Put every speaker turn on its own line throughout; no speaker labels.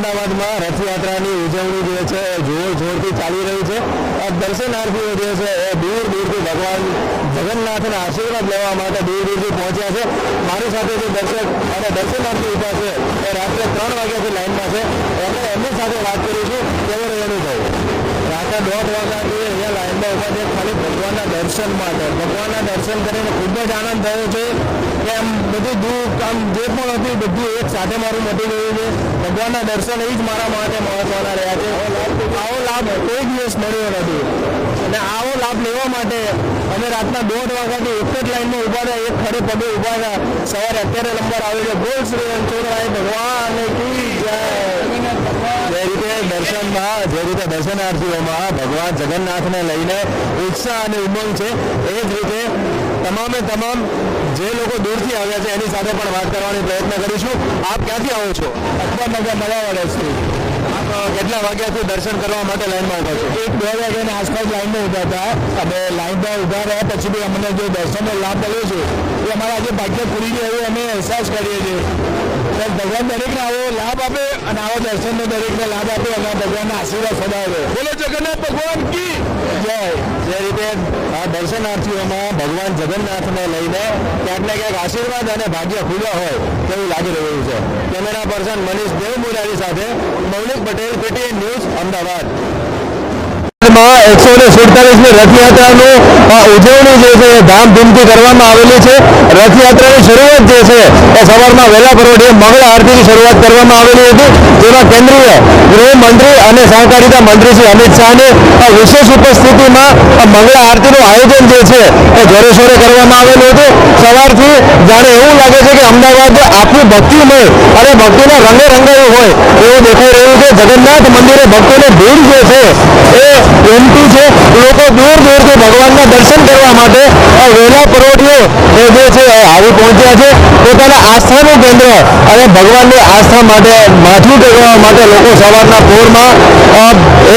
અમદાવાદમાં રથયાત્રાની ઉજવણી જે છે એ જોર જોરથી ચાલી રહી છે. દર્શનાર્થીઓ જે છે, એ દૂર દૂરથી ભગવાન જગન્નાથના આશીર્વાદ લેવા માટે દૂર દૂરથી પહોંચ્યા છે. મારી સાથે જે દર્શક અને દર્શનાર્થી ઊભા છે, એ રાત્રે ત્રણ વાગ્યાથી લાઈનમાં છે. એટલે એમની સાથે વાત કરીશું કેવો રહેવાનું થયું રાત્રે દોઢ વાગ્યાથી અહીંયા લાઈનમાં ઊભા છે, ખાલી ભગવાનના દર્શન માટે. ભગવાનના દર્શન કરીને ખૂબ જ આનંદ થયો છે. કે આમ બધું દુઃખ આમ જે પણ હતું, બધું એક સાથે મારું મટી ગયું છે. ભગવાનના દર્શન એ જ મારા માટે મહત્વના રહ્યા છે. આવો લાભ કોઈ દિવસ મળ્યો નથી. અને આવો લાભ લેવા માટે અમે રાતના દોઢ વાગ્યાથી એક જ લાઈનમાં ઊભા રહ્યા, એક ખરે પગે ઊભા હતા સવારે અત્યારે નંબર આવે છે, બોલ શ્રી રણછોડરાય ભગવાન કી જય. જે રીતે દર્શનમાં જે રીતે દર્શનાર્થીઓમાં ભગવાન જગન્નાથને લઈને ઉત્સાહ અને ઉમંગ છે. એ જ રીતે તમામે તમામ જે લોકો દૂરથી આવ્યા છે એની સાથે પણ વાત કરવાની પ્રયત્ન કરીશું. આપ ક્યાંથી આવો છો? અકબરનગર નવાવાડાથી આપ કેટલા વાગ્યાથી દર્શન કરવા માટે લાઈનમાં ઊભા છો? એક બે વાગ્યાની આસપાસ લાઈનમાં ઊભા હતા. અમે લાઈનમાં ઊભા રહ્યા પછી બી અમને જે દર્શનનો લાભ મળ્યો છે એ અમારા આજે ભાગ્ય પૂરી જાય એવું અમે અહેસાસ કરીએ છીએ. ભગવાન દરેકને આવો લાભ આપે અને આવો દર્શનનો દરેકને લાભ આપે અને ભગવાનના આશીર્વાદ સદાવે બોલો જગન્નાથ ભગવાન કી? જય જે રીતે આ દર્શનાર્થીઓમાં ભગવાન જગન્નાથને લઈને ક્યાંક ને ક્યાંક આશીર્વાદ અને ભાગ્ય ખુલ્યા હોય તેવું લાગી રહ્યું છે. કેમેરા પર્સન મનીષ દેવમુરારી સાથે મૌલિક પટેલ પીટીએન ન્યૂઝ, અમદાવાદ. એકસો ને સુડતાલીસમી રથયાત્રાનું ઉજવણી જે એ ધામધૂમથી કરવામાં આવેલી છે. રથયાત્રાની શરૂઆત જે છે એ સવારમાં વહેલા પરોઢે મંગળ આરતીની શરૂઆત કરવામાં આવેલી હતી. જેમાં કેન્દ્રીય ગૃહમંત્રી અને સહકારિતા મંત્રી શ્રી અમિત શાહની વિશેષ ઉપસ્થિતિમાં મંગળ આરતીનું આયોજન જે છે એ જોરેશોરે કરવામાં આવેલું હતું. સવારથી જાણે એવું લાગે છે કે અમદાવાદ આખું ભક્તિમય અને ભક્તિના રંગે રંગાયું હોય એવું દેખાઈ રહ્યું છે. જગન્નાથ મંદિરે ભક્તોની ભીડ જે છે એ ઉમટી છે. લોકો દૂર દૂરથી ભગવાનના દર્શન કરવા માટે આ વહેલા પરોઢીઓ એ જે છે આવી પહોંચ્યા છે. પોતાના આસ્થાનું કેન્દ્ર અને ભગવાનની આસ્થા માટે માથું ટેકવા માટે લોકો સવારના પોરમાં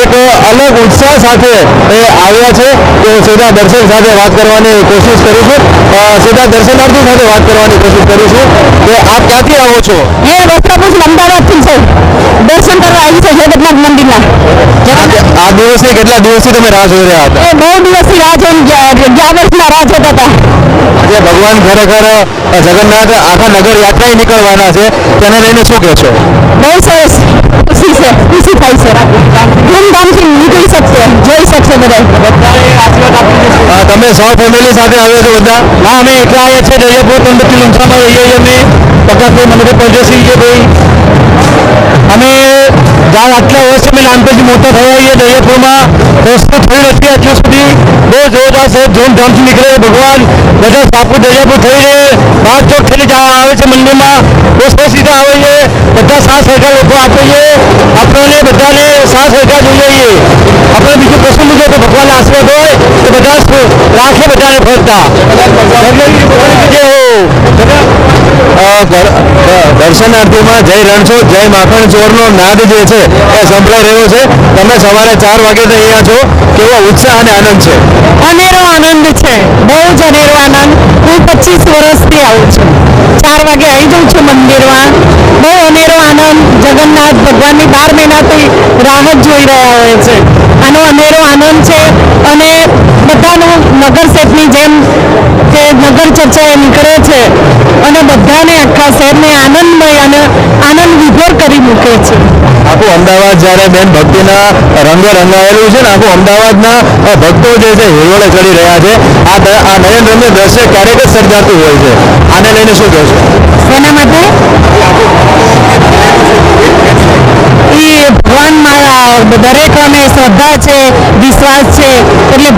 એક અલગ ઉત્સાહ સાથે એ આવ્યા છે. તો સીધા દર્શન સાથે વાત કરવાની કોશિશ કરીશું સીધા દર્શનાર્થી સાથે વાત કરવાની કોશિશ કરીશું કે આપ ક્યાંથી આવો છો?
એ વસ્ત્રાપુર અમદાવાદથી છે. દર્શન કરવા આવી છે જગન્નાથ મંદિરના
આ દિવસની કેટલા દિવસથી તમે રાહ જોઈ રહ્યા હતા
એ બહુ દિવસથી રાહ જોઈને ગયા ગયા વર્ષના રાહ જોતા હતા
આજે ભગવાન ખરેખર અ, જગન્નાથ આખા નગર યાત્રાએ નીકળવાના છે તેને લઈને શું કહેશો
બહુ સરસ ખુશી છે ખુશી થાય છે ધૂમધામથી નીકળી શકશે જોઈ શકશે બધા
અ, તમે સૌ ફેમિલી સાથે આવ્યા છો બધા
ના અમે એકલા આવ્યા છીએ દરિયાપુર પંડિત લંસામાં રહીએ છીએ અમે પચાસભાઈ મંદિરે પહોંચ્યા છીએ ભાઈ અમે જ્યાં આટલા વર્ષ અમે નાનપણથી મોટા થયા છીએ, દરિયાપુરમાં. રસ્તો થયું નથી અત્યાર સુધી. બહુ જોરદાર છે ધૂમધામથી નીકળે ભગવાન. બધા સાપુ દરિયાપુર થઈ રહે. પાંચ ચોક થઈને જવા આવે છે મંદિરમાં. બહુ સીધા આવે છે. બધા સાથ સહકાર લોકો આપે છે. આપણને બધાને સાથ સહકાર જોઈએ આપણે બીજું કશું લીધું તો ભગવાન આશીર્વાદ હોય તો બધા રાખે બધાને ફરતા. જય હો.
દર્શનાર્થીમાં જય રણછોડ, જય માખણ ચોરનો નાદ જે છે એ સંભળાઈ રહ્યો છે. તમે સવારે ચાર વાગે અહીંયા છો. કેવો ઉત્સાહ અને આનંદ છે?
અનેરો આનંદ છે. બહુ જ અનેરો આનંદ. હું પચીસ વર્ષથી આવું છું. ચાર વાગે આવી જાઉં છું મંદિરમાં. બહુ અનેરો આનંદ. જગન્નાથ ભગવાનની બાર મહિનાથી રાહત જોઈ રહ્યા હોય છે. આનો અનેરો આનંદ છે. અને બધાનું નગર જેમ ચર્ચા એ નીકળે છે અને બધાને આખા શહેરને આનંદમય અને આનંદ વિભોર કરી મૂકે છે.
આખું અમદાવાદ જ્યારે બેન ભક્તિના રંગે રંગાયેલું છે ને આખું અમદાવાદના ભક્તો જે છે હિરોળે ચડી રહ્યા છે. આ આ નયન રમ્ય દ્રશ્ય ક્યારેક જ સર્જાતું હોય છે. આને લઈને શું કહેશો?
એના માટે? એ ભગવાનમાં દરેક અમે શ્રદ્ધા છે વિશ્વાસ છે એટલે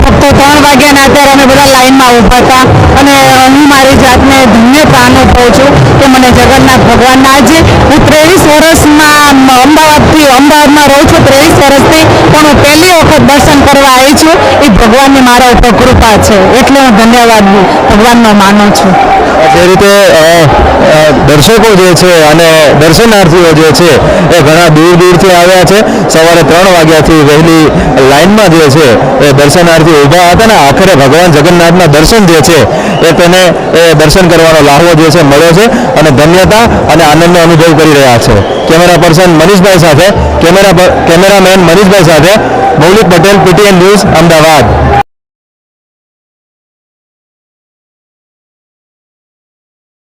વાગ્યાના અત્યારે અમે બધા લાઈનમાં ઊભા હતા. અને હું મારી જાતને ધન્યતા અનુભવું છું કે મને જગન્નાથ ભગવાનના આજે હું ત્રેવીસ વર્ષમાં અમદાવાદથી અમદાવાદમાં રહું છું ત્રેવીસ વર્ષથી પણ હું પહેલી વખત દર્શન કરવા આવી છું. એ ભગવાનની મારા ઉપર કૃપા છે. એટલે હું ધન્યવાદ ભગવાનનો માનું છું.
જે રીતે દર્શકો જે છે અને દર્શનાર્થીઓ જે છે, એ ઘણા દૂર દૂરથી આવ્યા છે. સવારે ત્રણ વાગ્યાથી વહેલી લાઇનમાં જે છે, એ દર્શનાર્થીઓ ઊભા હતા ને આખરે ભગવાન જગન્નાથના દર્શન જે છે એ તેને, એ દર્શન કરવાનો લાહવો જે છે મળ્યો છે અને ધન્યતા અને આનંદનો અનુભવ કરી રહ્યા છે. કેમેરા પર્સન મનીષભાઈ સાથે, કેમેરા કેમેરામેન મનીષભાઈ સાથે, મૌલિક પટેલ, પીટીએન ન્યૂઝ, અમદાવાદ.